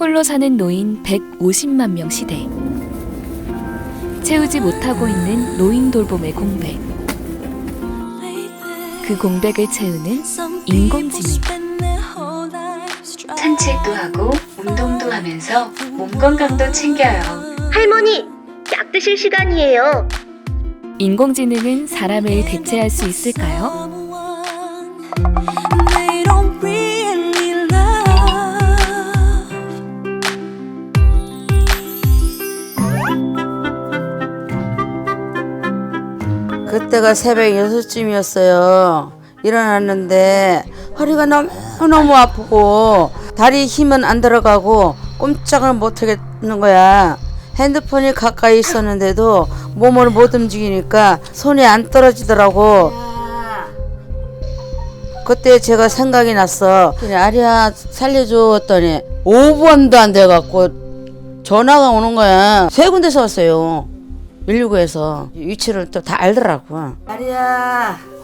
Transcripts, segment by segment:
홀로 사는 노인 150만 명 시대. 채우지 못하고 있는 노인 돌봄의 공백. 그 공백을 채우는 인공지능. 산책도 하고 운동도 하면서 몸 건강도 챙겨요. 할머니, 약 드실 시간이에요. 인공지능은 사람을 대체할 수 있을까요? 그때가 새벽 6시쯤이었어요. 일어났는데 허리가 너무너무 아프고 다리 힘은 안 들어가고 꼼짝을 못 하겠는 거야. 핸드폰이 가까이 있었는데도 몸을 못 움직이니까 손이 안 떨어지더라고. 그때 제가 생각이 났어. 살려줘 했더니 5번도 안 돼갖고 전화가 오는 거야. 세 군데서 왔어요. 119에서 위치를 또 다 알더라고.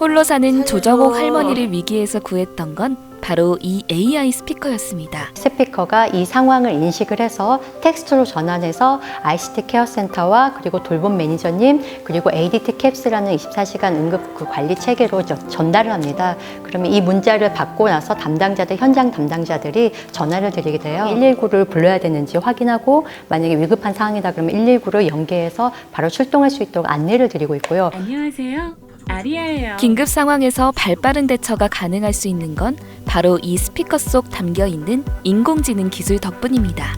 홀로 사는 조정옥 할머니를 위기에서 구했던 건 바로 이 AI 스피커였습니다. 스피커가 이 상황을 인식을 해서 텍스트로 전환해서 ICT 케어 센터와 그리고 돌봄 매니저님 그리고 ADT 캡스라는 24시간 응급 그 관리 체계로 저- 전달을 합니다. 그러면 이 문자를 받고 나서 담당자들 현장 담당자들이 전화를 드리게 돼요. 119를 불러야 되는지 확인하고 만약에 위급한 상황이다 그러면 119를 연계해서 바로 출동할 수 있도록 안내를 드리고 있고요. 안녕하세요. 아리아예요. 긴급 상황에서 발 빠른 대처가 가능할 수 있는 건 바로 이 스피커 속 담겨 있는 인공지능 기술 덕분입니다.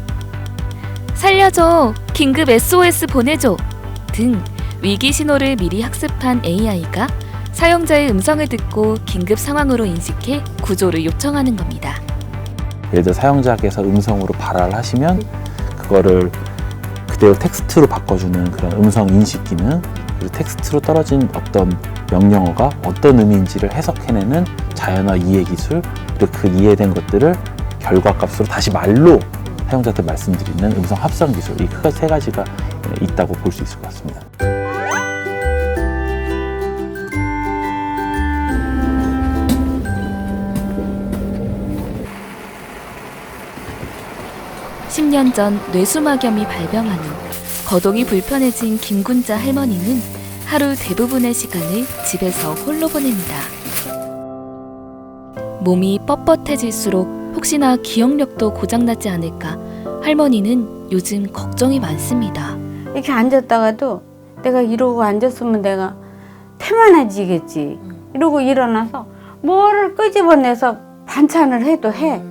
살려줘! 긴급 SOS 보내줘! 등 위기 신호를 미리 학습한 AI가 사용자의 음성을 듣고 긴급 상황으로 인식해 구조를 요청하는 겁니다. 예를 들어 사용자께서 음성으로 발화를 하시면 그거를 그대로 텍스트로 바꿔주는 그런 음성 인식 기능 그리고 텍스트로 떨어진 어떤 명령어가 어떤 의미인지를 해석해내는 자연어 이해 기술 그리고 그 이해된 것들을 결과값으로 다시 말로 사용자한테 말씀드리는 음성 합성 기술 이 세 가지가 있다고 볼 수 있을 것 같습니다. 십 년 전 뇌수막염이 발병한 후 거동이 불편해진 김군자 할머니는 하루 대부분의 시간을 집에서 홀로 보냅니다. 몸이 뻣뻣해질수록 혹시나 기억력도 고장나지 않을까 할머니는 요즘 걱정이 많습니다. 이렇게 앉았다가도 내가 이러고 앉았으면 내가 태만해지겠지. 이러고 일어나서 뭐를 끄집어내서 반찬을 해도 해.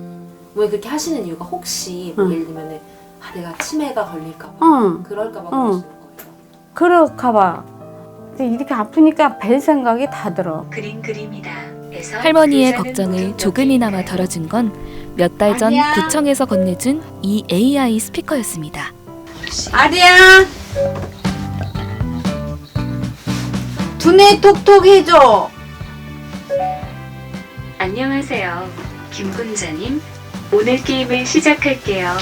왜 그렇게 하시는 이유가 혹시 응. 예를 들면 아, 내가 치매가 걸릴까 봐 응. 그럴까 봐 응. 그러시는 거예요. 그럴까봐. 근데 이렇게 아프니까 별 생각이 다 들어. 그림. 에서 할머니의 글자는 걱정을 조금이나마? 덜어준 건 몇 달 전 아니야. 구청에서 건네준 이 AI 스피커였습니다. 아리야. 두뇌 톡톡 해줘. 안녕하세요. 김군자님. 오늘 게임을 시작할게요.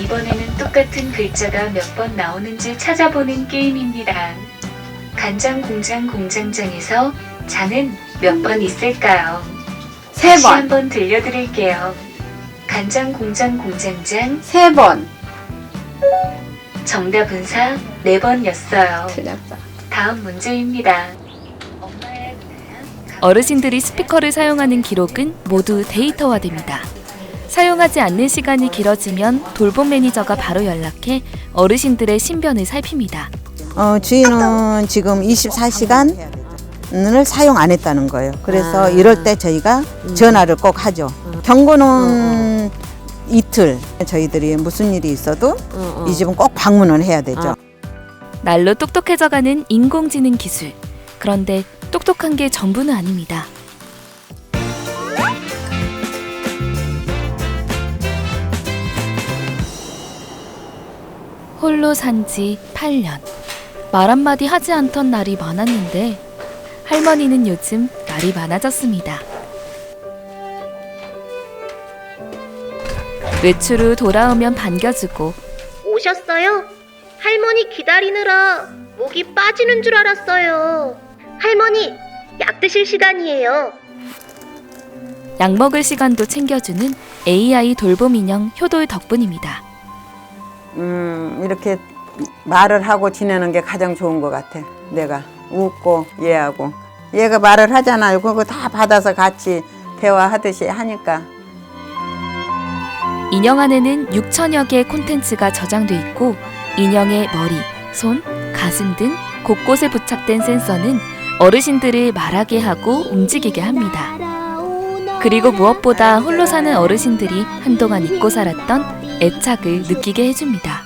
이번에는 똑같은 글자가 몇 번 나오는지 찾아보는 게임입니다. 간장 공장 공장장에서 장은 몇 번 있을까요? 세 다시 번. 한번 들려드릴게요. 간장 공장 공장장 세 번. 정답은 4, 4번이었어요. 틀렸다. 다음 문제입니다. 엄마의 어르신들이 스피커를 사용하는 기록은 모두 데이터화됩니다. 사용하지 않는 시간이 길어지면 돌봄 매니저가 바로 연락해 어르신들의 신변을 살핍니다. 어, 주인은 지금 24시간을 사용 안 했다는 거예요. 그래서 아. 이럴 때 저희가 전화를 꼭 하죠. 경고는 이틀 저희들이 무슨 일이 있어도 이 집은 꼭 방문을 해야 되죠. 날로 똑똑해져가는 인공지능 기술. 그런데 똑똑한 게 전부는 아닙니다. 홀로 산 지 8년. 말 한마디 하지 않던 날이 많았는데 할머니는 요즘 말이 많아졌습니다. 외출 후 돌아오면 반겨주고 오셨어요? 할머니 기다리느라 목이 빠지는 줄 알았어요. 할머니, 약 드실 시간이에요. 약 먹을 시간도 챙겨주는 AI 돌봄 인형 효돌 덕분입니다. 음, 이렇게 말을 하고 지내는 게 가장 좋은 것 같아. 내가 웃고 얘하고 얘가 말을 하잖아요. 그거 다 받아서 같이 대화하듯이 하니까 인형 안에는 6천여 개의 콘텐츠가 저장돼 있고 인형의 머리, 손, 가슴 등 곳곳에 부착된 센서는 어르신들을 말하게 하고 움직이게 합니다. 그리고 무엇보다 홀로 사는 어르신들이 한동안 잊고 살았던 애착을 느끼게 해줍니다.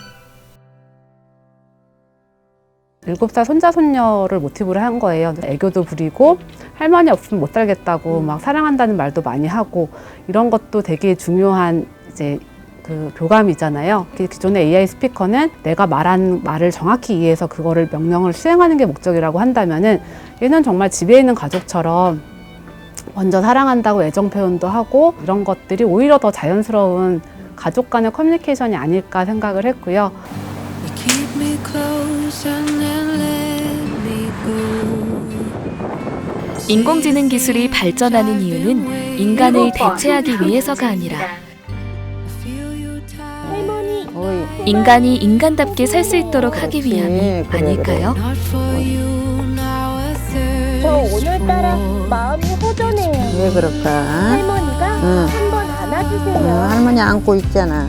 일곱 살 손자 손녀를 모티브로 한 거예요. 애교도 부리고 할머니 없으면 못 살겠다고 막 사랑한다는 말도 많이 하고 이런 것도 되게 중요한 이제 그 교감이잖아요. 그 기존의 AI 스피커는 내가 말한 말을 정확히 이해해서 그거를 명령을 수행하는 게 목적이라고 한다면은 얘는 정말 집에 있는 가족처럼 먼저 사랑한다고 애정 표현도 하고 이런 것들이 오히려 더 자연스러운 가족 간의 커뮤니케이션이 아닐까 생각을 했고요. 인공지능 기술이 발전하는 이유는 인간을 대체하기 위해서가 아니라 인간이 인간답게 살 수 있도록 하기 위함이 아닐까요? 저 오늘따라 마음이 허전해요. 왜 그럴까? 할머니가 응. 한번 어, 안아주세요. 할머니 안고 있잖아.